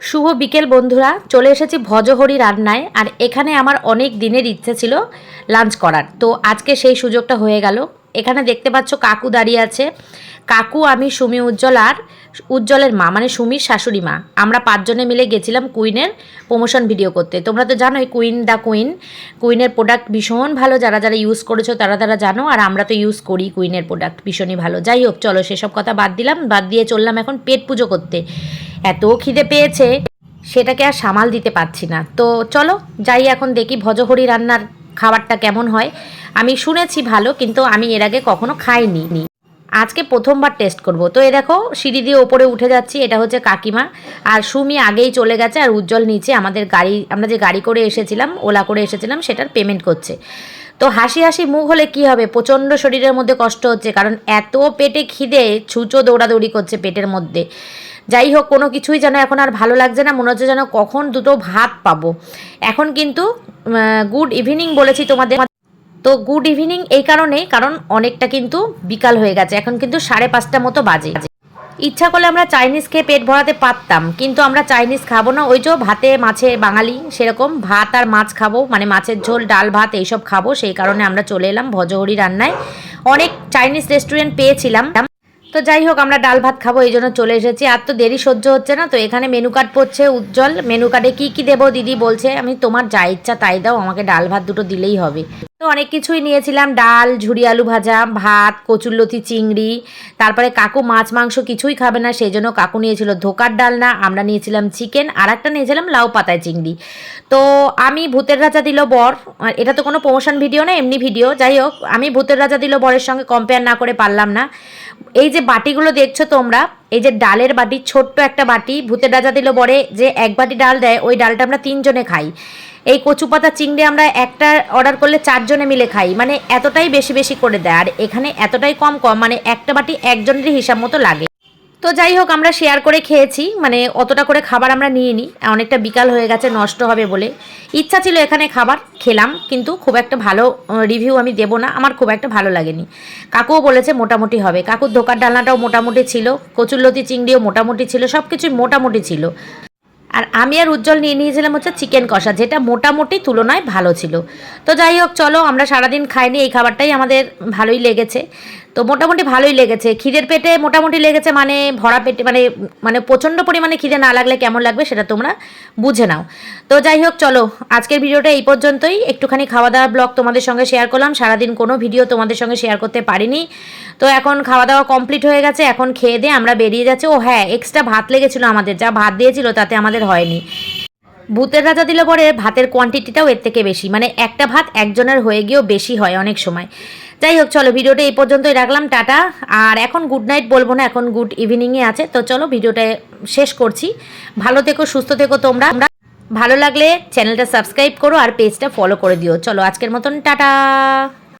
শুভ বিকেল, বন্ধুরা। চলে এসেছি ভজহরি রান্নায়, আর এখানে আমার অনেক দিনের ইচ্ছে ছিল লাঞ্চ করার। তো আজকে সেই সুযোগটা হয়ে গেল। এখানে দেখতে পাচ্ছ কাকু দাঁড়িয়ে আছে। কাকু, আমি, সুমি, উজ্জ্বল আর উজ্জ্বলের মা মানে সুমির শাশুড়ি মা। আমরা পাঁচজনে মিলে গেছিলাম কুইনের প্রমোশন ভিডিও করতে। তোমরা তো জানোই, কুইন দ্য কুইন। কুইনের প্রোডাক্ট ভীষণ ভালো। যারা যারা ইউজ করেছ, তারা তারা জানো। আর আমরা তো ইউজ করি কুইনের প্রোডাক্ট ভীষণই ভালো। যাই হোক, চলো, সেসব কথা বাদ দিলাম। বাদ দিয়ে চললাম এখন পেট পুজো করতে। এত খিদে পেয়েছে, সেটাকে আর সামাল দিতে পারছি না। তো চলো, যাই এখন দেখি ভজহরি রান্নার খাবারটা কেমন হয়। আমি শুনেছি ভালো, কিন্তু আমি এর আগে কখনো খাইনি। নি আজকে প্রথমবার টেস্ট করব। তো এ দেখো, সিঁড়ি দিয়ে ওপরে উঠে যাচ্ছি, এটা হচ্ছে কাকিমা। আর সুমি আগেই চলে গেছে, আর উজ্জ্বল নিচে আমাদের গাড়ি, আমরা যে গাড়ি করে এসেছিলাম, ওলা করে এসেছিলাম, সেটার পেমেন্ট করছে। তো হাসি হাসি মুখ হলে কি হবে? প্রচণ্ড শরীরের মধ্যে কষ্ট হচ্ছে, কারণ এত পেটে খিদে, ছুঁচো দৌড়াদৌড়ি করছে পেটের মধ্যে। যাই হোক, কোনো কিছুই যেন এখন আর ভালো লাগছে না, মনে হচ্ছে যেন কখন দুটো ভাত পাবো। এখন কিন্তু গুড ইভিনিং বলেছি তোমাদের তো গুড ইভিনিং এই কারণে, কারণ অনেকটা কিন্তু বিকাল হয়ে গেছে, এখন কিন্তু সাড়ে পাঁচটা মতো বাজে। ইচ্ছা করলে আমরা চাইনিজ খেয়ে পেট ভরাতে পারতাম, কিন্তু আমরা চাইনিজ খাব না। ওই যে ভাতে মাছে বাঙালি, সেরকম ভাত আর মাছ খাব মানে মাছের ঝোল, ডাল, ভাত এইসব খাব, সেই কারণে আমরা চলে এলাম ভজহরি রান্নায়। অনেক চাইনিজ রেস্টুরেন্ট পেয়েছিলাম। তো যাই হোক, আমরা ডাল, ভাত খাব, এই জন্য চলে এসেছি। আর তো দেরি সহ্য হচ্ছে না, তো এখানে মেনু কার্ড পড়ছে উজ্জ্বল। মেনু কার্ডে কী কী দেবো, দিদি বলছে, আমি তোমার যা ইচ্ছা তাই দাও, আমাকে ডাল, ভাত দুটো দিলেই হবে। অনেক কিছুই নিয়েছিলাম। ডাল ঝুড়ি আলু ভাজা, ভাত কচুরলতি চিংড়ি, তারপরে কাকু মাছ, মাংস কিছুই খাবে না, সেই জন্য কাকু নিয়েছিল ধোকার ডাল না আমরা নিয়েছিলাম চিকেন, আর একটা নিয়েছিলাম লাউ পাতায় চিংড়ি। তো আমি ভূতের রাজা দিল বর, এটা তো কোনো প্রমোশন ভিডিও না, এমনি ভিডিও যাই হোক, আমি ভূতের রাজা দিল বরের সঙ্গে কম্পেয়ার না করে পারলাম না। এই যে বাটিগুলো দেখছ তোমরা, এই যে ডালের বাটি, ছোট্ট একটা বাটি, ভূতের রাজা দিল বরে যে এক বাটি ডাল দেয়, ওই ডালটা আমরা তিনজনে খাই। এই কচু পাতা চিংড়ি আমরা একটা অর্ডার করলে চারজনে মিলে খাই। মানে এতটাই বেশি বেশি করে দেয়। আর এখানে এতটাই কম কম মানে একটা বাটি একজনেরই হিসাব মতো লাগে। তো যাই হোক, আমরা শেয়ার করে খেয়েছি। মানে অতটা করে খাবার আমরা নিয়ে নিই অনেকটা বিকাল হয়ে গেছে, নষ্ট হবে বলে। ইচ্ছা ছিল এখানে খাবার খেলাম, কিন্তু খুব একটা ভালো রিভিউ আমি দেবো না। আমার খুব একটা ভালো লাগেনি। কাকুও বলেছে মোটামুটি হবে। কাকুর ধোকার ডালনাটাও মোটামুটি ছিল। কচুরলতি চিংড়িও মোটামুটি ছিল। সব কিছুই মোটামুটি ছিল। আর আমি আর উজ্জ্বল নিয়ে নিয়েছিলাম হচ্ছে চিকেন কষা, যেটা মোটামুটি তুলনায় ভালো ছিল। তো যাই হোক, চলো, আমরা সারাদিন খাইনি, এই খাবারটাই আমাদের ভালোই লেগেছে। তো মোটামুটি ভালোই লেগেছে। খিদের পেটে মোটামুটি লেগেছে মানে ভরা পেটে মানে মানে প্রচণ্ড পরিমাণে খিদে না লাগলে কেমন লাগবে সেটা তোমরা বুঝে নাও। তো যাই হোক, চলো আজকের ভিডিওটা এই পর্যন্তই। একটুখানি খাওয়া দাওয়া ব্লগ তোমাদের সঙ্গে শেয়ার করলাম। সারাদিন কোনো ভিডিও তোমাদের সঙ্গে শেয়ার করতে পারিনি। তো এখন খাওয়া দাওয়া কমপ্লিট হয়ে গেছে। এখন খেয়ে দিয়ে আমরা বেরিয়ে যাচ্ছি। ও হ্যাঁ এক্সট্রা ভাত লেগেছিলো আমাদের। যা ভাত দিয়েছিল তাতে আমাদের হয়নি। ভূতের রাজা দিলে পরে ভাতের কোয়ান্টিটিটাও এর থেকে বেশি। মানে একটা ভাত একজনের হয়ে গিয়েও বেশি হয় অনেক সময়। যাই হোক, চলো ভিডিওটা এই পর্যন্তই রাখলাম, টাটা। আর এখন গুড নাইট বলব না, এখন গুড ইভিনিংয়ে আছে। তো চলো ভিডিওটা শেষ করছি। ভালো থেকো, সুস্থ থেকো তোমরা। ভালো লাগলে চ্যানেলটা সাবস্ক্রাইব করো আর পেজটা ফলো করে দিও। চলো, আজকের মতন, টাটা।